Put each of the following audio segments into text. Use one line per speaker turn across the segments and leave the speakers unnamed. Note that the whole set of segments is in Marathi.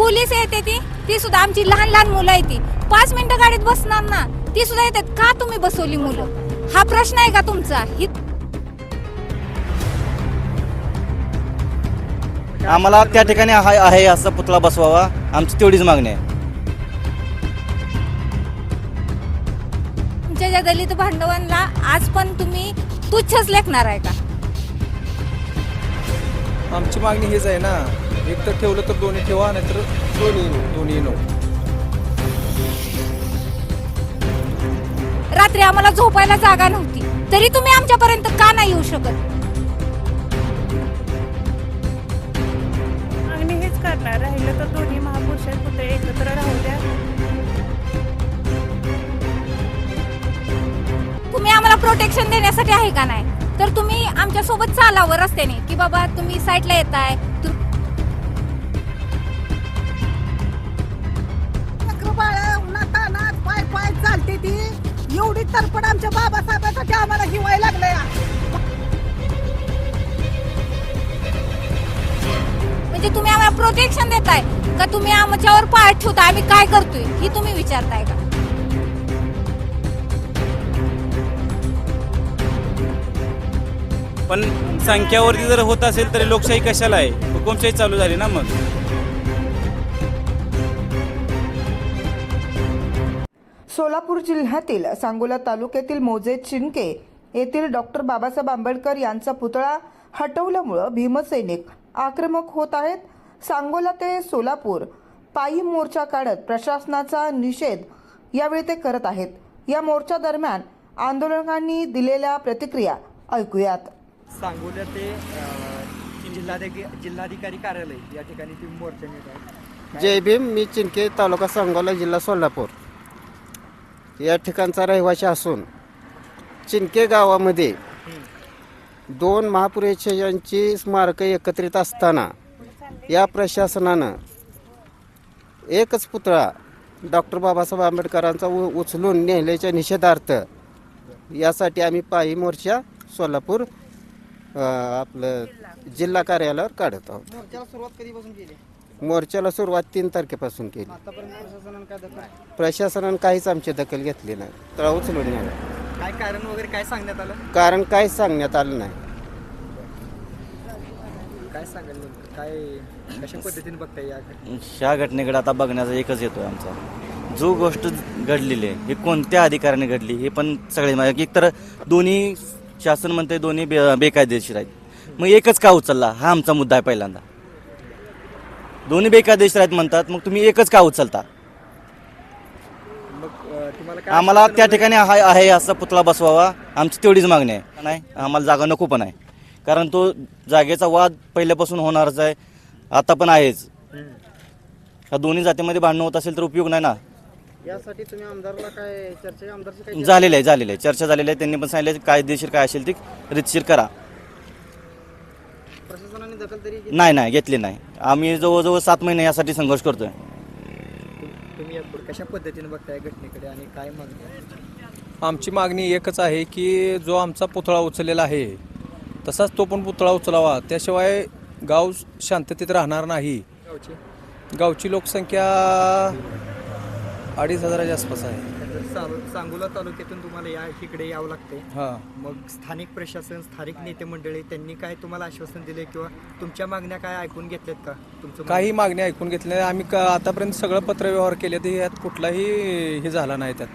पोलीस येते ती? ती सुद्धा आमची लहान लहान मुलं आहे ती. पाच मिनिटं गाडीत बसणार ना ती सुद्धा येतात. का तुम्ही बसवली मुलं? हा प्रश्न आहे का तुमचा? ही
आम्हाला त्या ठिकाणी आहे आहे असा पुतळा बसवावा. आमची तेवढीच मागणी आहे.
तुमच्या ज्या दलित बांधवांना आज पण तुम्ही तुच्छच लेखणार आहे का?
आमची मागणी हीच आहे ना. एक तर ठेवलं तर दोन्ही ठेवा नाहीतर दोन्ही दोन्ही नो
रात्री आम्हाला झोपायला जागा नव्हती. तरी तुम्ही आमच्यापर्यंत का नाही येऊ शकत?
हेच करणार. राहिलं तर दोन्ही महापुरुषात एकत्र राहू द्या.
तुम्ही आम्हाला प्रोटेक्शन देण्यासाठी आहे का नाही? तर तुम्ही आमच्यासोबत चालावं रस्त्याने की बाबा तुम्ही साईडला येताय तु-
पाय चालते ती. एवढी तरपड आमच्या बाबासाहेबांसाठी आम्हाला हिवाय लागलंय.
म्हणजे तुम्ही आम्हाला प्रोटेक्शन देताय का तुम्ही आमच्यावर पाय ठेवता आम्ही काय करतोय? ही तुम्ही विचारताय का?
पण संख्यावरती जर होत असेल तर लोकशाही कशाला आहे? हुकुमशाही चालू झाली ना मग.
सोलापूर जिल्ह्यातील सांगोला तालुक्यातील मोजे चिंके येथील डॉक्टर बाबासाहेब आंबेडकर यांचा पुतळा हटवल्यामुळं भीमसैनिक आक्रमक होत आहेत. सांगोला ते सोलापूर पायी मोर्चा काढत प्रशासनाचा निषेध यावेळी ते करत आहेत. या मोर्चा दरम्यान आंदोलकांनी दिलेल्या प्रतिक्रिया ऐकूयात.
सांगोल्या ते जिल्हाधिकारी जिल्हाधिकारी कार्यालय या ठिकाणी मोर्चा
जय भीम मी चिंके तालुका सांगोला जिल्हा सोलापूर. या ठिकाणचा रहिवासी असून चिंके गावामध्ये दोन महापुरुषांची स्मारकं एकत्रित असताना या प्रशासनानं एकच पुतळा डॉक्टर बाबासाहेब आंबेडकरांचा उ उचलून नेल्याच्या निषेधार्थ यासाठी आम्ही पायी मोर्चा सोलापूर आपलं जिल्हा कार्यालयावर काढत आहोत.
मोर्चाला सुरुवात
तीन तारखेपासून केली.
आतापर्यंत प्रशासनानं काय दखल
प्रशासनानं काहीच आमची दखल घेतली नाही. तळा उचलून नेला.
काय कारण वगैरे काय सांगण्यात आलं?
कारण काहीच सांगण्यात आलं नाही.
काय सांगाल नेमकं? काय कशा पद्धतीने बघताय या घटना?
ह्या घटनेकडे आता बघण्याचा एकच येतोय आमचा. जो गोष्ट घडलेली आहे ही कोणत्या अधिकाऱ्याने घडली हे पण सगळे माहिती एक तर दोन्ही शासन म्हणते दोन्ही बे बेकायदेशीर आहेत. मग एकच का उचलला? हा आमचा मुद्दा आहे पहिल्यांदा. दोन्ही बेकायदेशीर आहेत म्हणतात मग तुम्ही एकच का उचलता?
मग अ, तुम्हाला काय
आम्हाला त्या ठिकाणी आहे आहे असा पुतळा बसवावा आमची तेवढीच मागणी आहे. नाही आम्हाला जागा नको पण आहे. कारण तो जागेचा वाद पहिल्यापासून होणारच आहे आता पण आहेच. ह्या दोन्ही जातीमध्ये भांडणं होत असेल तर उपयोग नाही ना.
यासाठी तुम्ही आमदारला काय चर्चा काय
झालेलं आहे झालेलं आहे. चर्चा झालेली आहे. त्यांनी पण सांगितलं कायदेशीर काय असेल ती रितशीर करा.
प्रशासनाने दखल तरी
नाही नाही घेतली नाही. आम्ही जवळजवळ सात महिने यासाठी संघर्ष करतोय.
तुम्ही यापुढे कशा पद्धतीने बघताय घटनेकडे आणि काय मागणी आहे?
आमची मागणी एकच आहे की जो आमचा पुतळा उचललेला आहे तसाच तो पण पुतळा उचलावा. त्याशिवाय गाव शांततेत राहणार नाही.
गावची?
गावची लोकसंख्या अडीच हजाराच्या आसपास आहे.
सांगोला तालुक्यातून तुम्हाला या इकडे यावं लागतंय.
हां.
मग स्थानिक प्रशासन स्थानिक नेते मंडळी त्यांनी काय तुम्हाला आश्वासन दिले किंवा तुमच्या मागण्या काय ऐकून घेतल्यात का? तुमचं
काही मागणी ऐकून घेतली नाही. आम्ही का आतापर्यंत सगळं पत्रव्यवहार केले तर यात कुठलाही हे झाला नाही त्यात.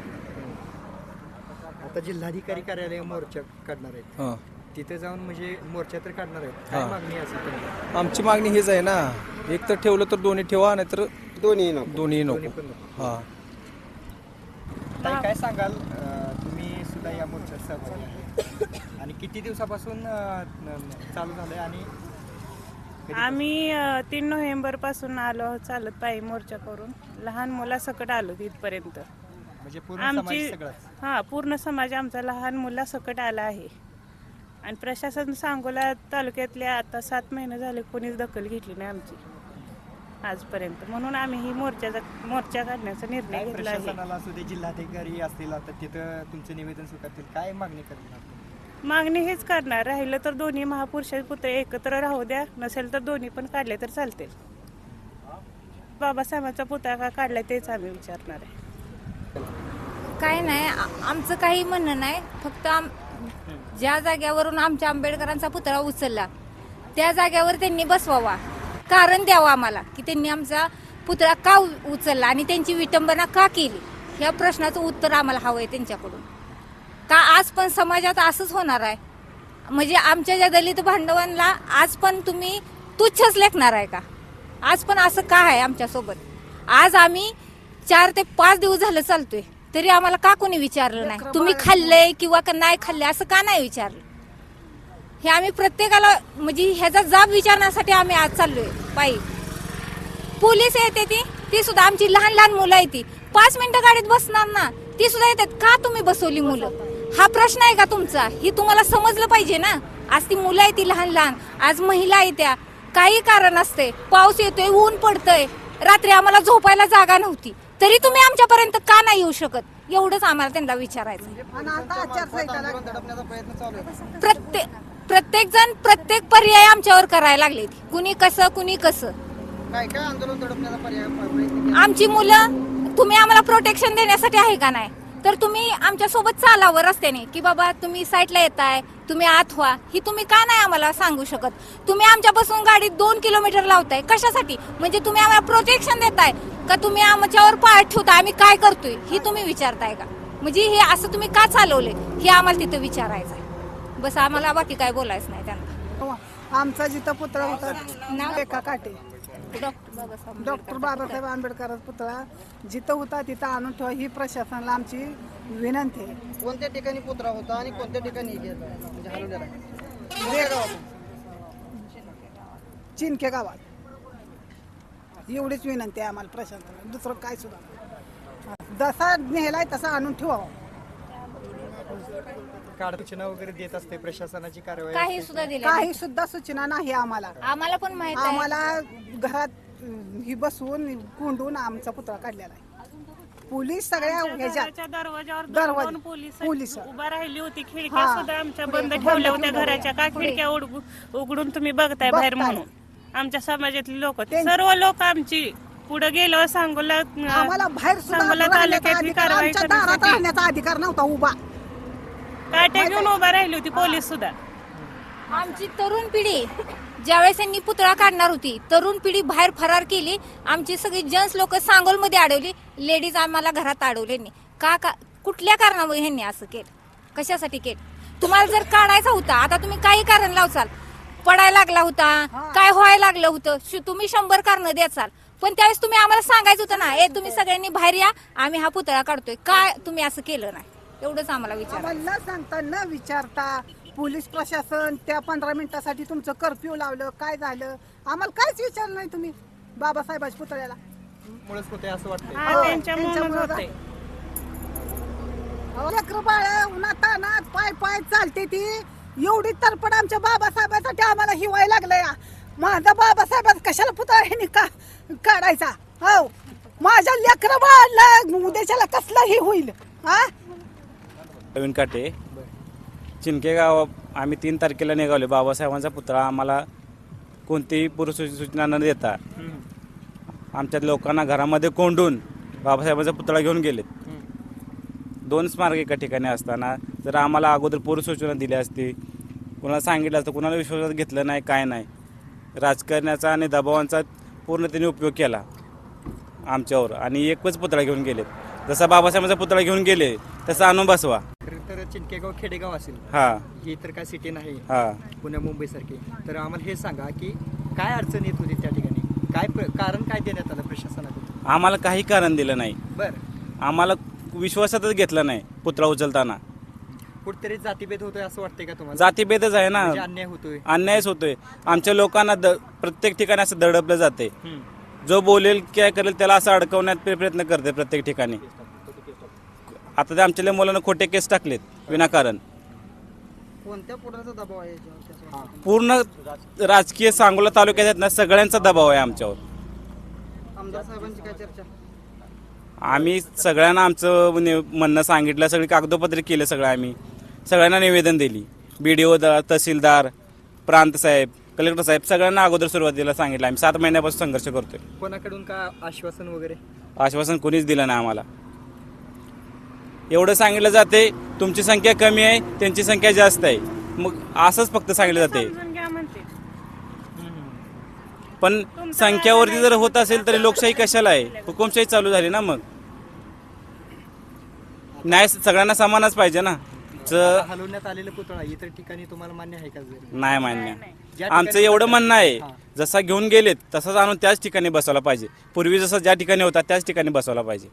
आता जिल्हाधिकारी कार्यालय मोर्चा काढणार आहेत.
हां.
तिथे जाऊन म्हणजे मोर्चा तर काढणार आहेत. काय
हा.
मागणी असेल
आमची मागणी हीच आहे ना. एक तर ठेवलं तर दोन्ही ठेवा नाहीतर
दोन्ही नको.
दोन्ही
दोन्ही
नको. हां.
ताई, काय सांगाल? अं, तुम्ही सुद्धा या मोर्चात सहभागी आहे आणि किती दिवसापासून अं, न- चालू झालंय आणि
आम्ही अ, तीन नोव्हेंबरपासून आलो चालत पायी मोर्चा करून. लहान मुलासकट आलो तिथपर्यंत
म्हणजे पूर्ण
आमची
सगळाच.
हा पूर्ण समाज आमचा लहान मुलासकट आला आहे. आणि प्रशासन सांगोला तालुक्यातल्या आता सात महिने झाले कोणीच दखल घेतली नाही आमची. आजपर्यंत. म्हणून आम्ही ही मोर्चाचा मोर्चा काढण्याचा निर्णय घेतला आहे.
प्रशासनाला असू दे जिल्हाधिकारी असतील आता तिथं तुमचं निवेदन स्वीकारतील. काय मागणी करणार
मागणी हेच करणार. राहिलं तर दोन्ही महापुरुष पुतळे एकत्र राहू द्या. नसेल तर दोन्ही पण काढले तर चालतील. बाबासाहेबांचा पुतळा का काढलाय तेच आम्ही विचारणार आहे.
काय नाही आ- आमचं काही म्हणणं नाही. फक्त आम- ज्या जाग्यावरून आमच्या आंबेडकरांचा पुतळा उचलला त्या जाग्यावर त्यांनी बसवावा. कारण द्यावं आम्हाला की त्यांनी आमचा पुतळा का उचलला आणि त्यांची विटंबना का केली? ह्या प्रश्नाचं उत्तर आम्हाला हवं आहे त्यांच्याकडून. का आज पण समाजात असंच होणार आहे? म्हणजे आमच्या ज्या दलित बांधवांना आज पण तुम्ही तुच्छच लेखणार आहे का? आज पण असं का आहे आमच्यासोबत? आज आम्ही चार ते पाच दिवस झालं चालतोय तरी आम्हाला का कोणी विचारलं नाही? तुम्ही खाल्लंय किंवा का नाही खाल्लंय असं का नाही विचारलं? हे आम्ही प्रत्येकाला म्हणजे ह्याचा जाब विचारण्यासाठी आम्ही आज चाललोय. पायी पोलीस येते ती ती सुद्धा आमची लहान लहान मुलं आहे ती. पाच मिनिटं गाडीत बसणार ना ती सुद्धा येतात. का तुम्ही बसवली मुलं? हा प्रश्न आहे का तुमचा? ही तुम्हाला समजलं पाहिजे ना? आज ती मुलं आहे ती लहान लहान आज महिला आहे त्या. काही कारण असते पाऊस येतोय ऊन पडतंय. रात्री आम्हाला झोपायला जागा नव्हती. तरी तुम्ही आमच्यापर्यंत का नाही येऊ शकत? एवढंच आम्हाला त्यांना विचारायचं. प्रत्येक प्रत्येक जण प्रत्येक पर्याय आमच्यावर करायला लागले कुणी कसं कुणी कसं.
काय काय आंदोलन दडपण्याचा पर्याय प्रयत्न केला?
आमची मुलं तुम्ही आम्हाला प्रोटेक्शन देण्यासाठी आहे का नाही? तर तुम्ही आमच्यासोबत चालावं रस्त्याने की बाबा तुम्ही साईडला येताय तुम्ही आत व्हा. ही तुम्ही का नाही आम्हाला सांगू शकत? तुम्ही आमच्यापासून गाडीत दोन किलोमीटर लावताय कशासाठी? म्हणजे तुम्ही आम्हाला प्रोटेक्शन देताय का तुम्ही आमच्यावर पाय ठेवताय? आम्ही काय करतोय? ही तुम्ही विचारताय का? म्हणजे हे असं तुम्ही का चालवले हे आम्हाला तिथं विचारायचं आहे बस आम्हाला बाकी काय बोलायचं नाही त्यांना
आमचा जिथं पुतळा होता
नाव?
एका काटे
डॉक्टर बाबासाहेब
डॉक्टर बाबासाहेब आंबेडकरांचा पुतळा जिथं होता तिथं आणून ठेवा ही प्रशासनाला आमची विनंती आहे
कोणत्या ठिकाणी पुतळा होता आणि कोणत्या ठिकाणी हे केलं? म्हणजे हलवलेला आहे? कोणत्या गावातून?
चिनके गावात एवढीच विनंती आहे आम्हाला प्रशासनाला दुसरं काय सुद्धा जसा नेलाय तसा आणून ठेवावा
काढ सूचना वगैरे देत असते प्रशासनाची कारवाई
काही
असते.
सुद्धा दिले
काही सुद्धा सूचना नाही आम्हाला.
आम्हाला पण माहीत आहे.
आम्हाला घरात अं, ही बसवून कोंडून आमचा पुतळा काढलेला आहे. पोलीस सगळ्या ह्याच्यात
घराच्या दरवाजावर
दरवाजा-
दोन पोलीस
पोलीस.
उभा राहिली होती. खिडक्या
हा.
सुद्धा आमच्या बंद ठेवल्या होत्या घराच्या. का खिडक्या उडगु- उघडून तुम्ही बघताय बाहेर
बघताय.
म्हणून. आमच्या समाजातली लोक.
ते-
सर्व लोक आमची पुढे गेलो. सांगोला
आम्हाला बाहेर सुद्धा
सांगोला
राहण्याचा
तालुक्यातली
अधिकार,
कारवाई
आमच्या दारात
करण्यासाठी
राहण्याचा अधिकार नव्हता उभा.
काट्या घेऊन उभा राहिली होती पोलीस सुद्धा.
आमची तरुण पिढी ज्यावेळेस यांनी पुतळा काढणार होती तरुण पिढी बाहेर फरार केली आमची सगळी जेंट्स लोक सांगोलमध्ये अडवली लेडीज आम्हाला घरात अडवले नाही. का का कुठल्या कारणामुळे ह्यांनी असं केलं? कशासाठी केलं? तुम्हाला जर काढायचा होता आता तुम्ही काही कारण लावचाल. पडायला लागला होता काय व्हायला लागलं होतं तुम्ही शंभर कारण द्याचाल. पण त्यावेळेस तुम्ही आम्हाला सांगायचं होतं ना ए तुम्ही सगळ्यांनी बाहेर या आम्ही हा पुतळा काढतोय. काय तुम्ही असं केलं नाही? एवढंच आम्हाला विचार
आम्हाला न सांगता न विचारता पोलीस प्रशासन त्या पंधरा मिनिटासाठी तुमचं कर्फ्यू लावलं काय झालं? आम्हाला काहीच विचारलं नाही तुम्ही बाबासाहेबाच्या पुतळ्याला.
मुळेच होते असं वाटतंय?
हा,
हो,
त्यांच्यामुळेच
त्यांच्यामुळं
होतंय.
लेकरं बाळ उन्हात तानात पाय पाय चालते ती. एवढी तरपड आमच्या बाबासाहेबासाठी आम्हाला हिवायला लागलंय. माझा बाबासाहेब कशाला पुतळा ह्यानी का काढायचा. हो. माझ्या लेकरं बाळाला उद्याच्याला कसलाही होईल. हा?
नवीन काटे. चिनके गाव आम्ही तीन तारखेला निघालो बाबासाहेबांचा पुतळा आम्हाला कोणतीही पूर्वसूचना न देता आमच्या लोकांना घरामध्ये कोंडून बाबासाहेबांचा पुतळा घेऊन गेलेत. दोन स्मारक एका ठिकाणी असताना जर आम्हाला अगोदर पूर्वसूचना दिली असती कुणाला सांगितलं असतं कुणाला विश्वासात घेतलं नाही काय नाही राजकारण्याचा आणि दबावांचा पूर्ण त्यांनी उपयोग केला आमच्यावर. आणि एकच पुतळा घेऊन गेलेत. जसा बाबासाहेबांचा पुतळा घेऊन गेले तसा आणून बसवा.
चिनकेगाव खेडेगाव असेल.
हा.
ही तर काय सिटी नाही.
हा.
पुण्या मुंबई सारखी तर आम्हाला हे सांगा की काय अडचण येत होती त्या ठिकाणी? काय प्र- कारण काय देण्यात आलं प्रशासनाकडून?
आम्हाला काही कारण दिलं नाही.
बरं.
आम्हाला विश्वासातच घेतलं नाही पुतळा उचलताना.
कुठतरी जातीभेद होतोय असं वाटतंय का तुम्हाला?
जातीभेदच आहे ना.
म्हणजे अन्याय होतोय.
अन्यायच होतोय. आमच्या लोकांना द प्रत्येक ठिकाणी असं दडपलं जाते
हम्म.
जो बोलेल काय करेल त्याला असं अडकवण्यात प्र- प्रयत्न करते प्रत्येक ठिकाणी. आता ते आमच्या मुलांना खोटे केस टाकलेत विनाकारण.
कोणत्या पुढाचा दबाव आहे याच्यावर? त्याच्यावर? सांगा.
पूर्ण राजकीय सांगोला तालुक्यात आहेत ना सगळ्यांचा दबाव आहे आमच्यावर.
आमदार साहेबांची काय चर्चा?
आम्ही सगळ्यांना आमचं नि- म्हणणं सांगितलं सगळी कागदोपत्री केले सगळं आम्ही. सगळ्यांना निवेदन दिली. बी डी ओ तहसीलदार प्रांत साहेब कलेक्टर साहेब सगळ्यांना अगोदर सुरुवातीला सांगितलं आम्ही. सात महिन्यापासून संघर्ष करतोय.
कोणाकडून का आश्वासन वगैरे?
आश्वासन कोणीच दिलं नाही आम्हाला. एवढं सांगितलं जाते तुमची संख्या कमी आहे त्यांची संख्या जास्त आहे. मग असंच फक्त सांगितलं जाते.
समजून घ्या म्हणते.
पण संख्यावरती जर होत असेल तरी लोकशाही कशाला आहे? हुकुमशाही चालू झाली ना मग? न्याय सगळ्यांना समानच पाहिजे ना?
हलवण्यात आलेला पुतळा इतर ठिकाणी तुम्हाला मान्य आहे का जर?
नाही मान्य. आमचं एवढं म्हणणं आहे
हां.
जसा घेऊन गेलेत तसाच आणून त्याच ठिकाणी बसवला पाहिजे. पूर्वी जसं ज्या ठिकाणी होता त्याच ठिकाणी बसवला पाहिजे.